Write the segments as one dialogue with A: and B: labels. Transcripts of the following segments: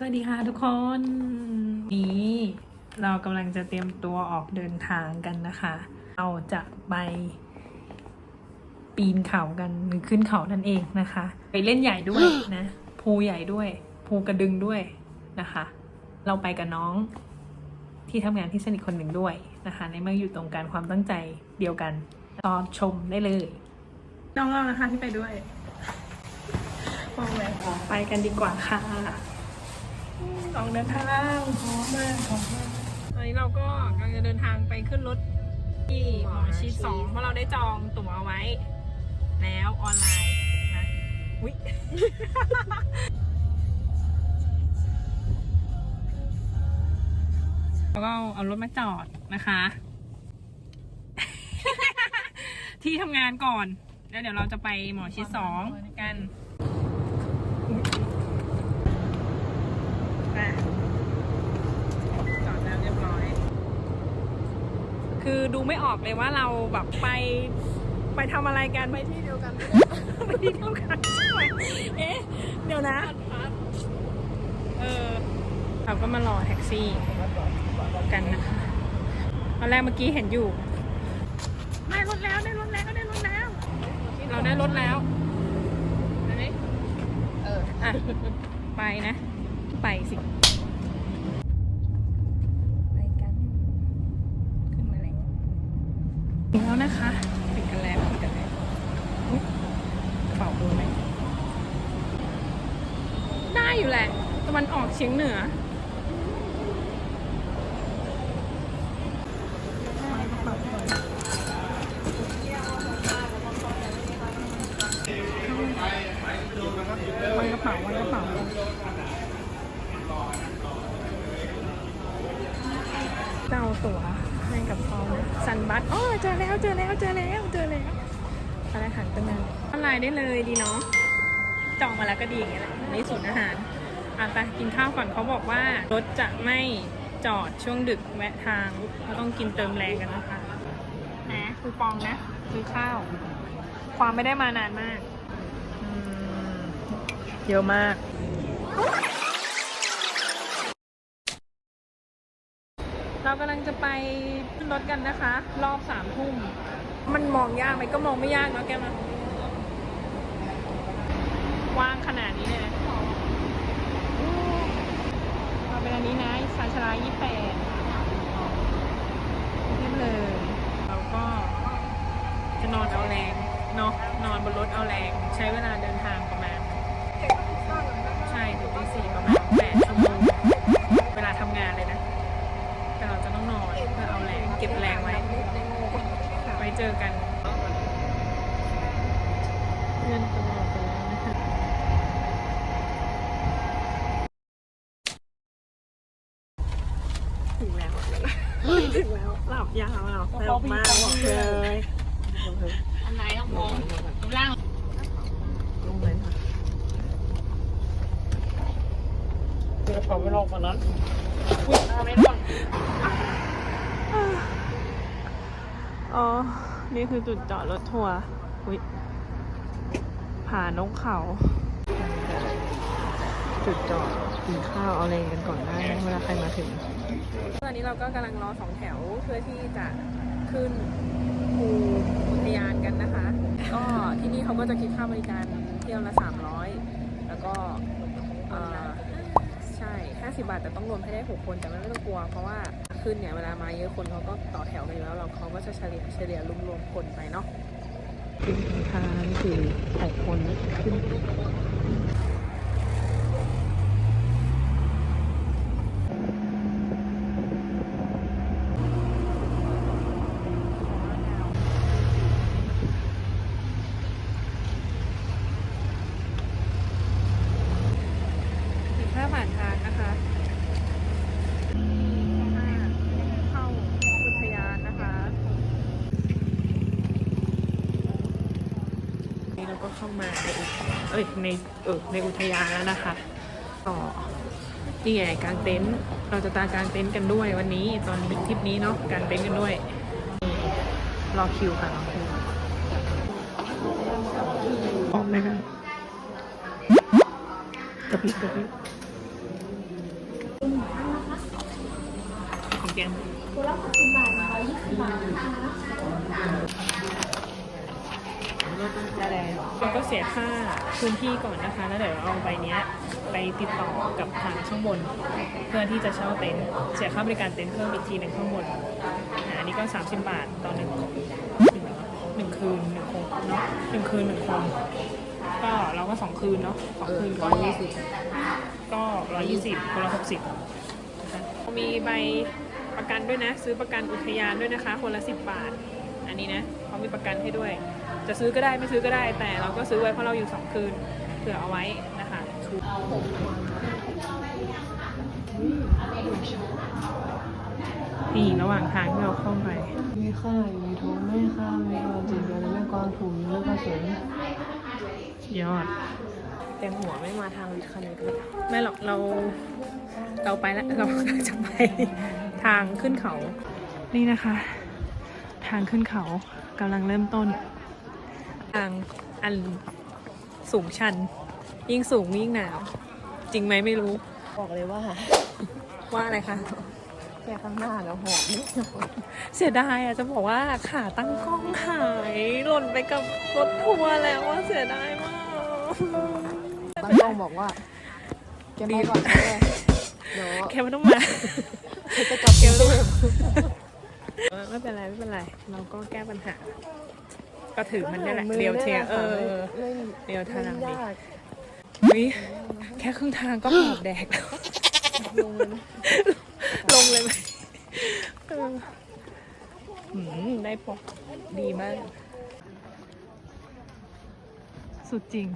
A: สวัสดีค่ะทุกคน นี้เรากำลังจะเตรียมตัวออกเดินทางกันนะคะ เราจะไป ปีนเขากันหรือขึ้นเขานั่นเองนะคะ ไปเล่นใหญ่ด้วยนะ ภูใหญ่ด้วย ภูกระดึงด้วยนะคะ เราไปกับน้องที่ทำงานที่สนิทคนหนึ่งด้วยนะคะ ในเมื่ออยู่ตรงกันความตั้งใจเดียวกันรอชมได้เลย น้องเรานะคะที่ไปด้วยมองเลยไปกันดีกว่าค่ะ ออกเดินทางพร้อมมากพร้อมมากตอนนี้เราก็กำลังจะเดินทางไปขึ้นรถที่หมอชิดสองเพราะเราได้จองตั๋วไว้ แล้วออนไลน์นะวิแล้วก็เอารถมาจอดนะคะ ที่ทำงานก่อน แล้วเดี๋ยวเราจะไปหมอชิดสองกันไปจอดแล้วเรียบร้อย คือ ดูไม่ออกเลยว่าเราแบบไปไปทำอะไรกัน
B: ไปที่เดียวกัน
A: ไปที่เดียวกันใช่ไหมเอ๊ะเดี๋ยวนะ เออเราก็มารอแท็กซี่กันนะคะตอนแรกเมื่อกี้เห็นอยู่ได้รถแล้วได้รถแล้วได้รถแล้ว เราได้รถแล้วไปไหม
B: เออ
A: อะไปนะ ไปสิ ไปกัน ขึ้นมาแล้วถึงแล้วนะคะถึงกันแล้วถึงกันแล้วอุ๊ยกระเป๋าดูไหม ได้ อยู่แหละตะวันออกเฉียงเหนือวางกระเป๋าวางกระเป๋าเจ้าตั๋วให้กับเขานะสันบัตอ๋อเจอแล้วเจอแล้วเจอแล้วเจอแล้วอะไรหันไปนานออนไลน์ได้เลยดีเนาะ จองมาแล้วก็ดีอย่างเงี้ยแหละในศูนย์อาหารอะไปกินข้าวก่อนเขาบอกว่ารถจะไม่จอดช่วงดึกแวะทางก็ต้องกินเติมแรงกันนะคะนะคูปองนะซื้อข้าว ความไม่ได้มานานมากอืมเยอะมาก เรากำลังจะไปขึ้นรถกันนะคะ รอบสามทุ่ม มันมองยากไหมก็มองไม่ยากเนอะแกมันว่าง ขนาดนี้เลยนะเราเป็นอันนี้นะสายชลายี่แปดเรียบเลยเราก็จะนอนเอาแรงเนาะนอนบนรถเอาแรง ใช้เวลาเดินทางประมาณ ใช่ถึงตีสี่ประมาณแปดชั่วโมงเวลาทำงานเลยนะ แต่เราจะต้องนอนเพื่อเอาแรงเก็บแรงไว้ ไว้เจอกันเพื่อนตัวนะคะถึงแล้ว ถึงแล้วหลับยาวหลับสนุกมากบอกเลย
B: อันไหนต้องมองล่าง
A: ลงเลยค่ะ
C: เพื่อเขาไม่ลงมานั้น
B: ไม่ต้อง
A: อ๋อ นี่คือจุดจอดรถทัวร์อุ้ยผานกเขา จุดจอดกินข้าวเอาแรกันก่อนได้เวลาใครมาถึง ตอนนี้เราก็กำลังรอสองแถวเพื่อที่จะขึ้นภูอุทยานกันนะคะ ก็ที่นี่เขาก็จะคิดค่าบริการเที่ยวละ 300 แล้วก็เออใช่ 50 บาทแต่ต้องรวมให้ได้ 6 คนแต่ไม่ต้องกลัว เพราะว่าขึ้นเนี่ยเวลามาเยอะคนเขาก็ต่อแถวกันอยู่แล้ว เราเขาก็จะเฉลี่ยเฉลี่ยรวมๆคนไปเนาะขึ้นทางนี่คือหกคนขึ้น ในเออในอุทยานแล้วนะคะต่อที่ใหญ่กลางเต็นท์เราจะตากลางเต็นท์กันด้วยวันนี้ตอนนี้ทริปนี้เนาะกางเต็นท์กันด้วยรอคิวค่ะรอคิวพร้อมนะคะกระพริบกระพริบของแกม เราก็เสียค่าพื้นที่ก่อนนะคะ แล้วเดี๋ยวเอาใบเนี้ยไปติดต่อกับทางข้างบน เพื่อที่จะเช่าเต็นท์เสียค่าบริการเต็นท์เพิ่มอีกทีหนึ่งข้างบนอ่าอันนี้ก็ 30 บาทต่อหนึ่งหนึ่งคืนหนึ่งคนเนาะหนึ่งคืนหนึ่งคนก็เราก็สองคืนเนาะสองคืนก็
B: ยี่สิบ
A: ก็ร้อยยี่สิบคนละหกสิบนะคะมีใบประกันด้วยนะ ซื้อประกันอุทยานด้วยนะคะ คนละสิบบาท อันนี้นะเขามีประกันให้ด้วย จะซื้อก็ได้ไม่ซื้อก็ได้ แต่เราก็ซื้อไว้เพราะเราอยู่สองคืนเผื่อเอาไว้นะคะนี่ระหว่างทางที่เราเข้าไป
B: มีข้าอยู่ในท้องแม่ข้ามีความจิตเดือนแม่กวางถุงแม่กระสุน
A: ยอด
B: แต่หัวไม่มาทางวิทย์คณิตเลย
A: ไม่หรอกเราเราไปแล้วเราจะไปทางขึ้นเขา นี่นะคะ ทางขึ้นเขากำลังเริ่มต้น ทางอันสูงชัน ยิ่งสูงยิ่งหนาว จริงไหมไม่รู้
B: บอกเลยว่า
A: ว่าอะไรคะ
B: แค่ข้างหน้าแล้วหอบนิดหน่อย
A: เสียดายอะจะบอกว่าขาตั้งกล้องหายหล่นไปกับรถทัวร์แล้วว่าเสียดายมาก
B: บางต้องบอกว่าแกไปก่อนแม่เดี๋ยว
A: แค่ไม่ต้องมา
B: ฉันจะกลับกรุงเทพ
A: เออ ไม่เป็นไรไม่เป็นไร เราก็แก้ปัญหา ก็ถือมันนี่แหละเรียวเทียเออ
B: เล่น
A: เรียวทาง
B: เล่น
A: ดี
B: ยาก
A: วิแค่ครึ่งทางก็หอบแดกแล้ว
B: ลงเลยนะ
A: ลงเลยไหมเออหืมได้ปกดีมาก สุดจริง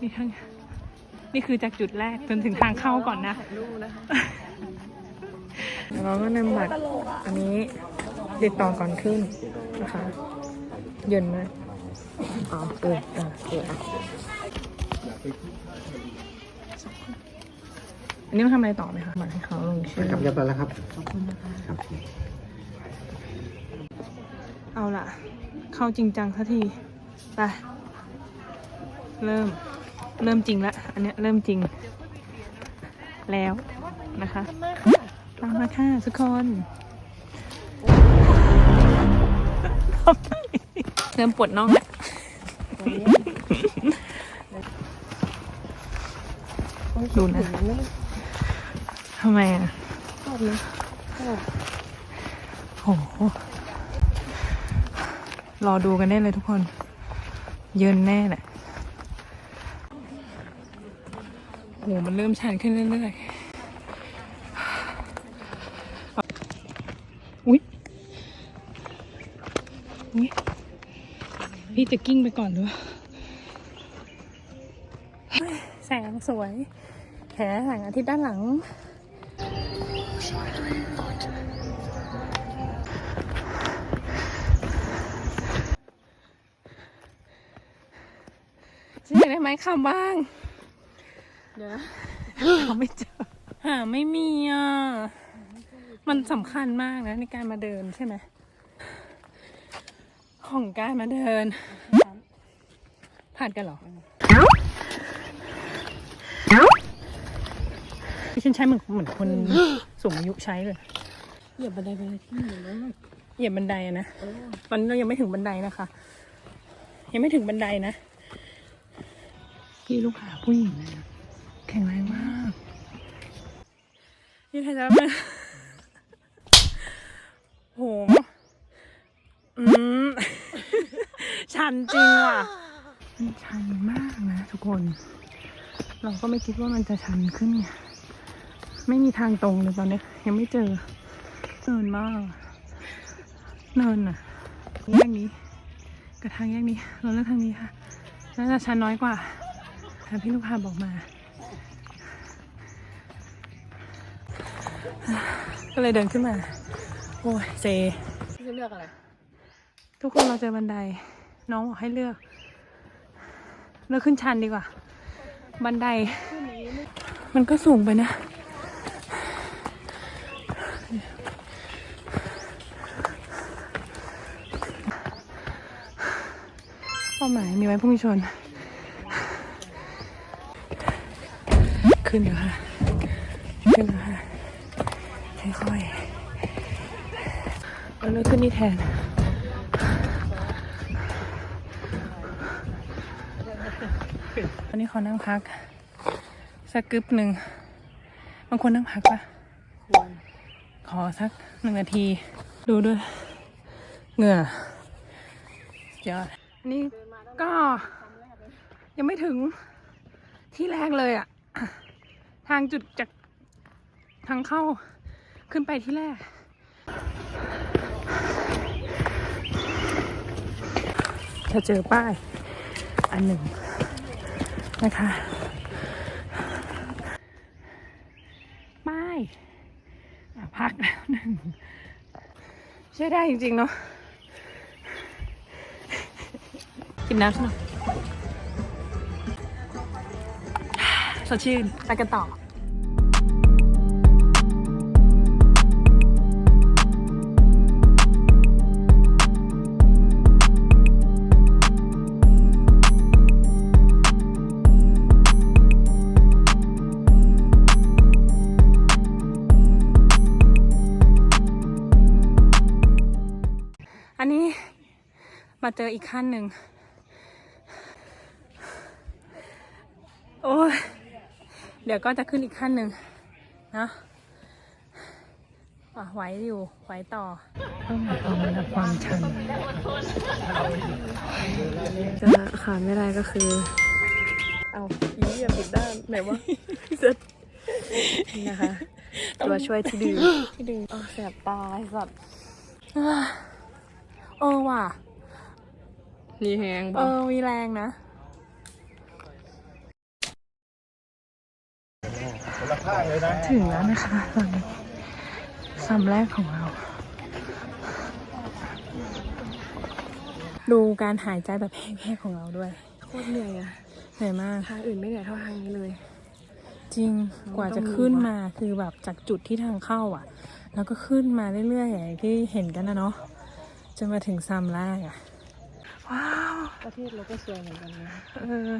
A: นี่ทั้งนี่คือจากจุดแรกจนถึงทางเข้าก่อนนะ
B: ถ่ายรูปนะคะ
A: เราก็นำบัตรอันนี้ติดต่อก่อนขึ้นนะคะเย็นมาก
B: อ๋อเออเออเอออะ
A: อันนี้ต้องทำอะไรต่อไหมคะบัตรให้เขาลงชื่อ
D: ครับเรียบร้อยแล้วครับครับ
A: เอาล่ะ เข้าจริงจังสักทีไปเริ่มเริ่มจริงละอันเนี้ยเริ่มจริงแล้วนะคะ ตามมาค่ะทุกคนเริ่มปวดน่องแล้วดูนะทำไมอะ
B: ชอบเลยชอบ
A: โอ้โหรอดูกันได้เลยทุกคน เยินแน่แหละโอ้โหมันเริ่มชันขึ้นเรื่อยๆ อุ๊ย อุ๊ย พี่จะกิ้งไปก่อนหรือเปล่าเฮ้ยแสงสวยแผลแสงอาทิตย์ด้านหลังฉันอยากได้ไม้คำบ้าง
B: เดี๋ยวนะ
A: หาไม่เจอหาไม่มีอะ มันสำคัญมากนะในการมาเดินใช่ไหม ของการมาเดิน ผ่านกันเหรอที่ฉันใช้เหมือนเหมือนคนสูงอายุใช้เลย
B: เหยียบบันไดไปเลยที่หนึ่งแล้ว
A: เหยียบบันไดอะนะตอนนี้เรายังไม่ถึงบันไดนะคะ ยังไม่ถึงบันไดนะ พี่ลูกหาผู้หญิงนะแข็งแรงมาก นี่ไทยจะมาโห อืม ชันจริงว่ะ มันชันมากนะทุกคน เราก็ไม่คิดว่ามันจะชันขึ้นไงไม่มีทางตรงเลยตอนนี้ ยังไม่เจอเนินมากเนินอะแยกนี้กับทางแยกนี้เราเลือกทางนี้ค่ะน่าจะชันน้อยกว่าทางพี่ลูกค้าบอกมา ก็เลยเดินขึ้นมา โอ้ยเจ
B: พี่จะเลือกอะไร
A: ทุกคนเราเจอบันได น้องบอกให้เลือก เลือกขึ้นชันดีกว่า บันได มันก็สูงไปนะ เป้าหมายมีไว้พุ่งชน ขึ้นแล้วค่ะ ขึ้นแล้วค่ะค่อยๆเราเลือกขึ้นนี่แทน วันนี้ขอนั่งพัก สักกึบหนึ่งบางคนนั่งพักปะ
B: ควร
A: ขอสักหนึ่งนาที ดูด้วยเหงื่อสุดยอดอันนี้ก็ยังไม่ถึงที่แรกเลยอะทางจุดจากทางเข้าขึ้นไปที่แรก จะเจอป้ายอันหนึ่ง นะคะป้ายอะพักแล้วหนึ่งใช้ได้จริง ๆ เนาะกินน้ำสักหน่อยสดชื่นไปกันต่อ มาเจออีกขั้นหนึ่ง โอ้ย เดี๋ยวก็จะขึ้นอีกขั้นหนึ่งนะอะไหวอยู่ ไหวต่อ ต้องมาต่อระดับความชัน
B: จะขาดไม่ได้ก็คือ เอาอีอย่าปิดด้านไหนวะเสร็จนี่นะคะตัวช่วยที่ดีที่ดีอ๋อแสบตาไอ้สัตว์
A: เออว่ะ
B: นี่แหง
A: เอ
B: บ่
A: อมีแรงนะ ถึงแล้วนะคะตอนนี้ซ้ำแรกของเรา ดูการหายใจแบบแห้งๆของเราด้วย
B: โคตรเหนื่อยอะ
A: เหนื่อยมาก
B: ทางอื่นไม่เหนื่อยเท่าทางนี้เลย
A: จริงกว่าจะขึ้นมาคือแบบจากจุดที่ทางเข้าอะ แล้วก็ขึ้นมาเรื่อยๆอย่างที่เห็นกันนะเนาะจนมาถึงซ้ำแรกอะ ว้าว
B: ประเทศเราก็สวยเหมือนกันนะ
A: เออ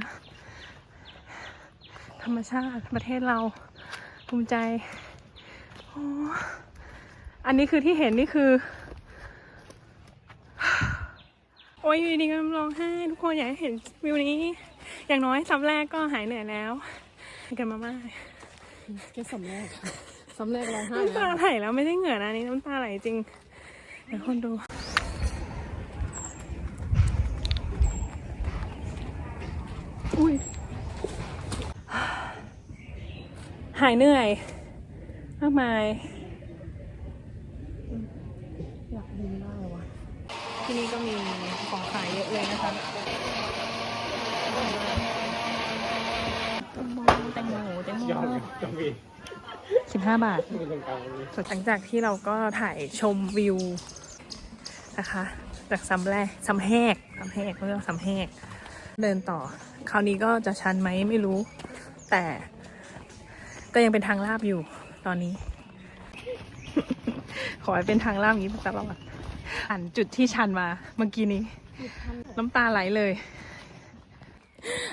A: ธรรมชาติประเทศเราภูมิใจโอ้อันนี้คือที่เห็นนี่คือ โอ้ยอยู่ดีๆก็ร้องไห้ทุกคนอยากให้เห็นวิวนี้ อย่างน้อยซ้ำแรกก็หายเหนื่อยแล้วไปกันมาม่า
B: แค่สำแรกสำแรกร้องไห้
A: น้ำตา
B: นะ
A: ไหลแล้วไม่ใช่เหงื่อนะอันนี่น้ำตาไหลจริงเดี๋ยวคนดู หายเหนื่อยมากมาย
B: อยากบินได้วะ
A: ที่นี่ก็มีของขายเยอะเลยนะคะแตงโมแตงโมแตงโม
C: ยอมจะมี
A: สิบห้าบาท
C: มีตรงกลางนี้
A: หลังจากที่เราก็ถ่ายชมวิวนะคะ จากซัมแรกซัมแหกซัมแหกเขาเรียกว่าซัมแหกเดินต่อ คราวนี้ก็จะชันไหมไม่รู้ แต่ ก็ยังเป็นทางลาบอยู่ตอนนี้ ขอให้เป็นทางลาบอย่างนี้ไปตลอดอ่านจุดที่ชันมาเมื่อกี้นี้ น้ำตาไหลเลย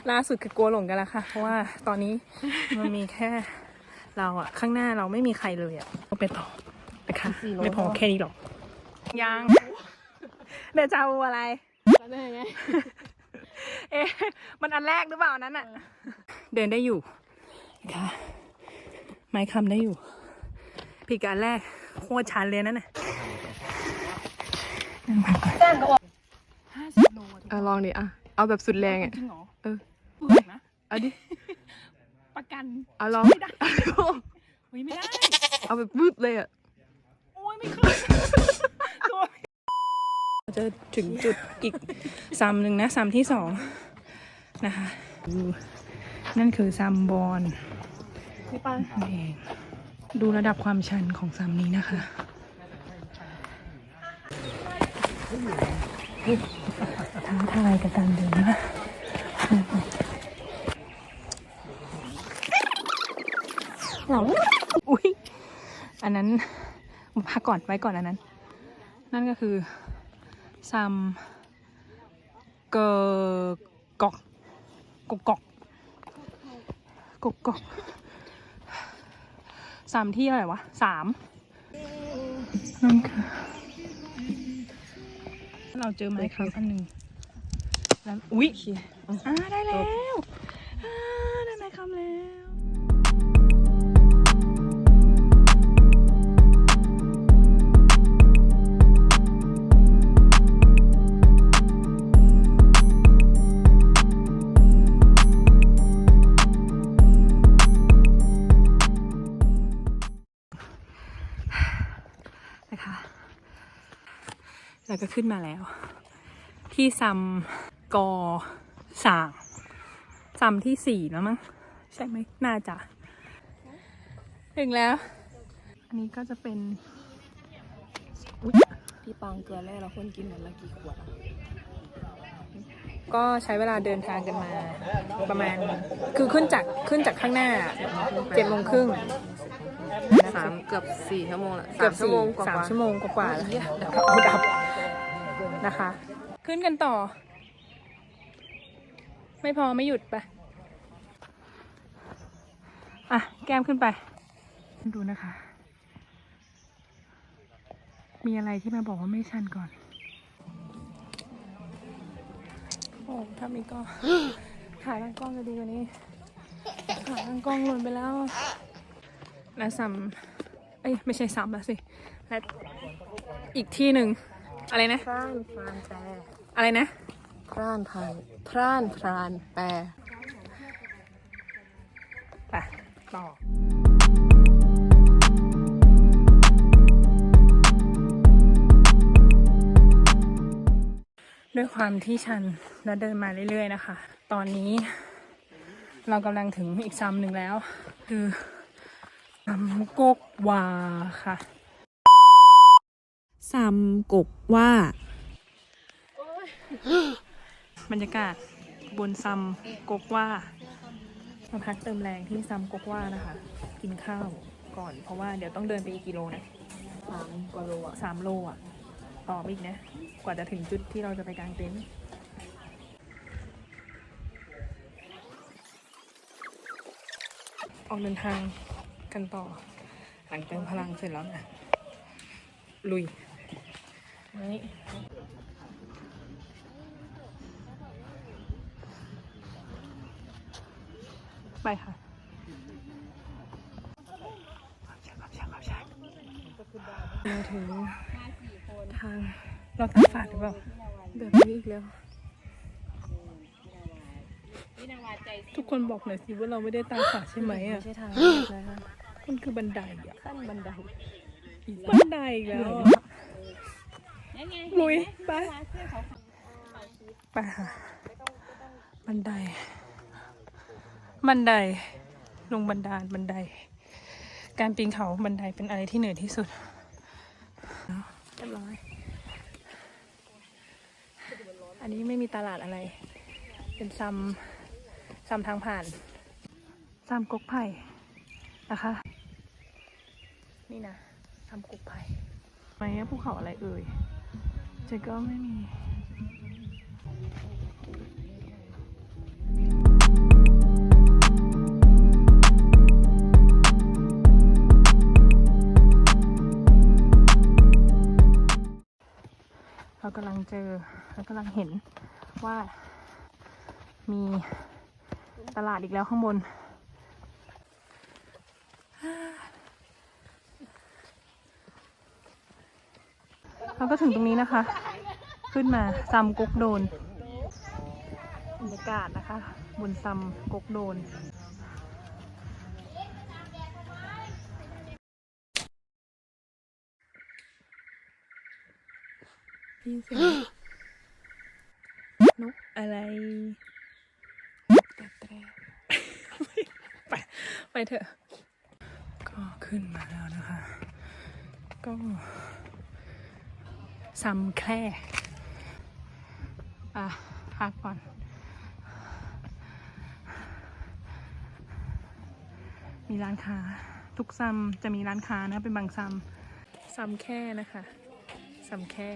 A: ล่าสุดคือกลัวหลงกันแล้วค่ะ เพราะว่าตอนนี้มันมีแค่เราอะข้างหน้าเราไม่มีใครเลยอะก็ไปต่อไปค่ะไม่พอแค่นี้หรอก ยังเดจาวูอะไร
B: ได้ไง
A: เอ๊ะมันอันแรกหรือเปล่านั้นอะเดินได้อยู่นะคะ ไม้คำได้อยู่ ผิดการแรกโคตรชันเลยนั่นน่ะนั่งพักก่อนห้าสิบโลอะทุก
B: อะลองดิอะ เอาแบบสุดแรงอะ
A: จริงเหรอ
B: เออ
A: เปลือกนะ
B: เอาดิ
A: ประกัน
B: เอาลอง
A: ไม่ได้เฮ้ยไม่ได้
B: เอาแบบวืบเลยอะ
A: โอ้ยไม่เคยตัวจะถึงจุดอีกซัมหนึ่งนะซัมที่สองนะคะดูนั่นคือซัมบอล
B: นี่ป้า
A: นั่ดูระดับความชันของซัมนี้นะคะท้าทายกับการเดินมากหลังอุ้ยอันนั้นพักก่อนไว้ก่อนอันนั้น นั่นก็คือซัมเกอกอกกกกกกก สามที่อะไรวะสามนั่นค่ะเราเจอไม
B: ครับ
A: อันหนึ่งแล้วอุ๊ย
B: อ่า
A: ได้แล้วอ่าได้ไมครับแล้ว ก็ขึ้นมาแล้ว ที่ซัมกอสางซัมที่สี่แล้วมั้งใช่ไหมน่าจะ ถึงแล้ว อันนี้ก็จะเป็นอุ๊ย
B: พี่ปางเกลือแร่เราคนกินหมดละกี่ขวดอะ
A: ก็ใช้เวลาเดินทางกันมาประมาณ คือขึ้นจากขึ้นจากข้างหน้าเจ็ดโมงครึ่ง
B: สามเกือบสี่ชั่วโมงละ
A: เกือบ
B: สามชั่ว
A: สี่
B: โมงกว่า
A: สาม
B: ๆ
A: ชั่วโมงกว่าๆแล้ว
B: เหี้ยดับ
A: เอาดับ นะคะ ขึ้นกันต่อ ไม่พอไม่หยุดไปะอะ แก้มขึ้นไป ดูนะคะ มีอะไรที่มาบอกว่าไม่ชันก่อน โอ้ถ้ามีกล้องขาตั้งกล้องจะดีกว่านี้ขาตั้งกล้องหล่นไปแล้ว และซ้ำเอ้ย ไม่ใช่ซ้ำแล้วสิ และอีกที่หนึ่ง อะไรนะ
B: พรานพรานแปร
A: อะไรนะ
B: พรานพรานพรานพรานแปร
A: ไปต่อด้วยความที่ชันแล้วเดินมาเรื่อยๆนะคะ ตอนนี้เรากำลังถึงอีกซ้ำหนึ่งแล้ว คือซ้ำกกวาค่ะ
E: ซัมกกว่า
A: บรรยากาศบนซัมกกว่ามาพักเติมแรงที่ซัมกกว่านะคะ กินข้าวก่อนเพราะว่าเดี๋ยวต้องเดินไปอีกกิโลนะ
B: สามกว่าโลอะ
A: สามโลอะต่อไปอีกนะ กว่าจะถึงจุดที่เราจะไปกางเต็นท์ออกเดินทางกันต่อ หลังเติมพลังเสร็จแล้วนะลุย นี่ไปค่ะมาถึงทางเราตาฝาดหรือเปล่า
B: แบบนี้อีกแล้ว
A: ทุกคนบอกหน่อยสิว่าเราไม่ได้ตาฝาดใช่ไหมอะ
B: ไม่ใช่ทางเลือกนะคะ
A: มันคือบันไดอะ
B: ขั้นบันได
A: บันไดอีกแล้วอะ ลุยไปไปค่ะบันได บันได ลงบันดาลบันได การปีนเขาบันไดเป็นอะไรที่เหนื่อยที่สุดเรียบร้อย อันนี้ไม่มีตลาดอะไร เป็นซัมซัมทางผ่านซัมกกไผ่นะคะ นี่นะทำกุกไผ่ไหมภูเขาอะไรเอ่ย เจก็ไม่มีเรากำลังเจอเรากำลังเห็นว่ามีตลาดอีกแล้วข้างบน เราก็ถึงตรงนี้นะคะ ขึ้นมาซัมกกโดนบรรยากาศนะคะ บนซัมกกโดนพี่เสียงนกอะไรไปไปเถอะ ก็ขึ้นมาแล้วนะคะ ก็ ซัมแคร่อะพักก่อน มีร้านค้า ทุกซัมจะมีร้านค้านะ เป็นบางซัมซัมแค่นะคะซัมแค่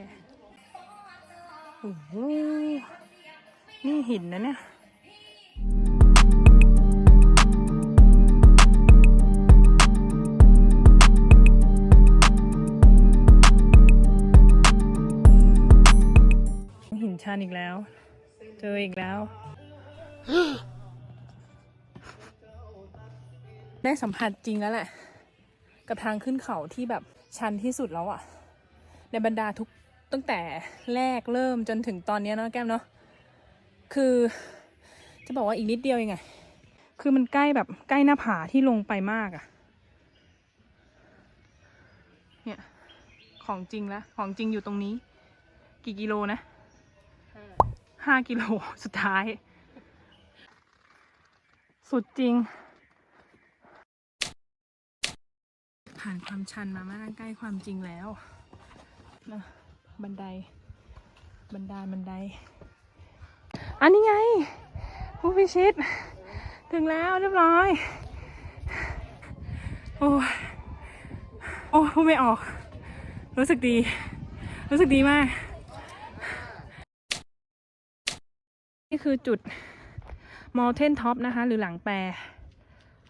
A: โอ้โหนี่หินนะเนี่ยานอีกแล้ว เจออีกแล้ว ได้สัมผัสจริงแล้วแหละ กับทางขึ้นเขาที่แบบชันที่สุดแล้วอะในบรรดาทุกตั้งแต่แรกเริ่มจนถึงตอนนี้เนาะแก้มเนาะคือ จะบอกว่าอีกนิดเดียวเองไงคือมันใกล้แบบใกล้หน้าผาที่ลงไปมากอะเนี่ย ของจริงแล้วของจริงอยู่ตรงนี้ กี่กิโลนะ ห้ากิโลสุดท้าย สุดจริง ผ่านความชันมามากใกล้ความจริงแล้วนะบันได บันไดบันได อันนี้ไง ผู้พิชิต ถึงแล้วเรียบร้อย โอ้โอ้พูดไม่ออก รู้สึกดี รู้สึกดีมาก นี่ คือจุด Mountain Top นะคะ หรือหลังแปร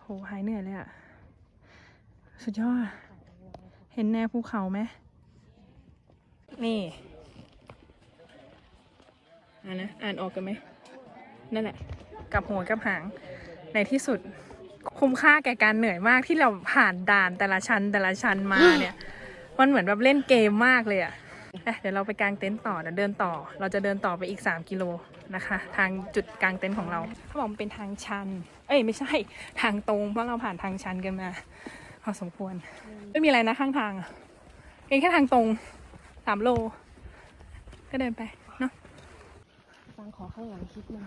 A: โหหายเหนื่อยเลยอะสุดยอด เห็นแนวภูเขาไหม นี่ อ่านนะ อ่านออกกันไหม นั่นแหละ กับหัวกับหาง ในที่สุด คุ้มค่าแก่การเหนื่อยมากที่เราผ่านด่านแต่ละชั้นแต่ละชั้นมาเนี่ย มันเหมือนแบบเล่นเกมมากเลยอะ เดี๋ยวเราไปกางเต็นท์ต่อเดี๋ยวเดินต่อ เราจะเดินต่อไปอีก 3 กิโลนะคะ ทางจุดกางเต็นท์ของเราเขาบอกมันเป็นทางชัน เอ้ยไม่ใช่ทางตรงเพราะเราผ่านทางชันกันมาพอสมควร ไม่มีอะไรนะข้างทางอะเองแค่ทางตรงสามโล ก็เดินไปเนาะ
B: ฟังขอข้างหลังคิดมา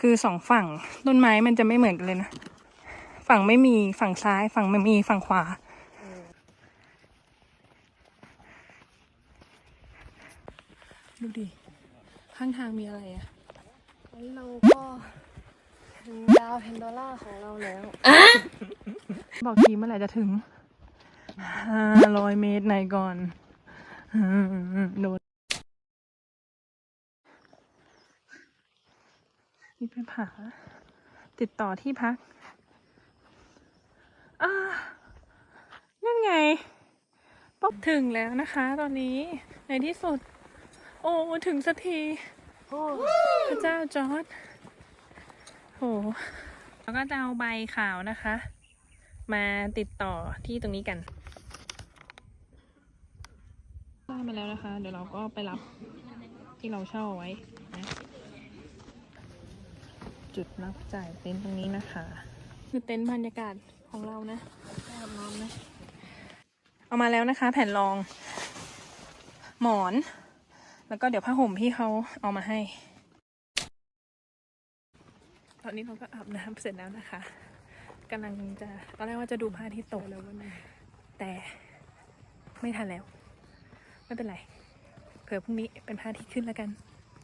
A: คือสองฝั่งต้นไม้มันจะไม่เหมือนกันเลยนะ ฝั่งไม่มีฝั่งซ้าย ฝั่งไม่มีฝั่งขวา ดูดิ ข้างทางมีอะไรอะ
B: งั้นเราก็ถึงดาวแพนโดล่าของเราแล้ว
A: บอกทีเมื่อไหร่จะถึงห้าร้อยเมตรไหนก่อนอืมโดน นี่เป็นผาติดต่อที่พักอ่านั่นไงป๊อบถึงแล้วนะคะ ตอนนี้ในที่สุด โอ้ ถึงสักที
B: โอ้
A: พระเจ้าจอร์ดโหแล้วก็จะเอาใบข่าวนะคะ มาติดต่อที่ตรงนี้กันได้มาแล้วนะคะ เดี๋ยวเราก็ไปรับที่เราเช่าเอาไว้นะ จุดรับจ่ายเต็นท์ตรงนี้นะคะ คือเต็นท์บรรยากาศของเรานะแบบนอนนะ เอามาแล้วนะคะ แผ่นรอง หมอน แล้วก็เดี๋ยวผ้าห่มพี่เขาเอามาให้ ตอนนี้เราก็อาบน้ำเสร็จแล้วนะคะกำลังจะตอนแรกว่าจะดูพระอาทิตย์ตกแล้ววันนี้แต่ไม่ทันแล้ว ไม่เป็นไรเผื่อพรุ่งนี้เป็นพระอาทิตย์ขึ้นแล้วกัน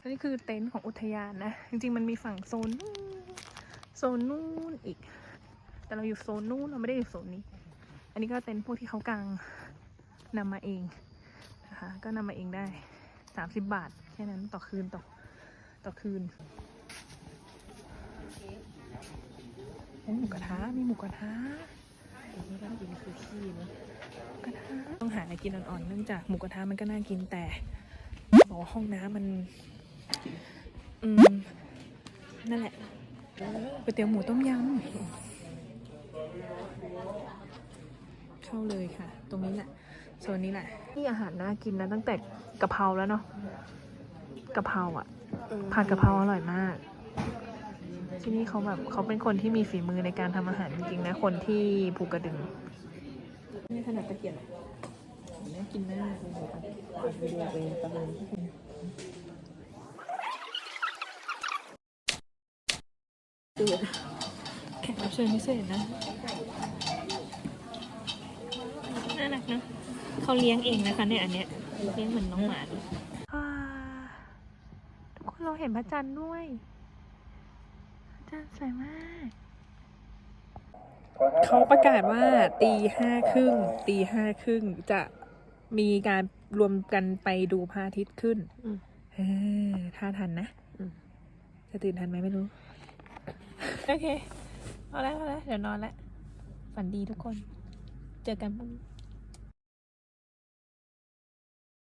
A: อันนี้คือเต็นท์ของอุทยานนะ จริงๆมันมีฝั่งโซนนู้นโซนนู้นอีก แต่เราอยู่โซนนู้นเราไม่ได้อยู่โซนนี้ อันนี้ก็เต็นท์พวกที่เขากางนำมาเองนะคะก็นำมาเองได้สามสิบบาทแค่นั้นต่อคืนต่อต่อคืนโอ้หมูกระทะมีหมูกระทะ
B: ไม่ได้กินคือขี้นะ
A: กระทะต้องหาอะไรกินอ่อนๆเนื่องจากหมูกระทะมันก็น่ากินแต่บอกว่าห้องน้ำมัน อืม นั่นแหละก๋วยเตี๋ยวหมูต้มยำ เข้าเลยค่ะ ตรงนี้แหละโซนนี้แหละ นี่อาหารน่ากินนะตั้งแต่กะเพราแล้วเนาะกะเพราอะผัดกะเพราอร่อยมาก ที่นี่เขาแบบเขาเป็นคนที่มีฝีมือในการทำอาหารจริงๆนะคนที่ภูกระดึงนี่ขนาดตะเกียบน่ากินมากแขกรับ เชิญพิเศษนะ น่ารักนะ เขาเลี้ยงเองนะคะเนี่ยอันเนี้ยเลี้ยงเหมือนน้องหมาเลยอ่าทุกคนเราเห็นพระจันทร์ด้วย พระจันทร์สวยมาก เขาประกาศว่าตีห้าครึ่งตีห้าครึ่งจะมีการรวมกันไปดูพระอาทิตย์ขึ้น
B: อืม
A: เออถ้าทันนะ
B: อืม
A: จะตื่นทันไหมไม่รู้ โอเค เอาแล้วเอาแล้วเดี๋ยวนอนแล้วฝันดีทุกคน เจอกันพรุ่งนี้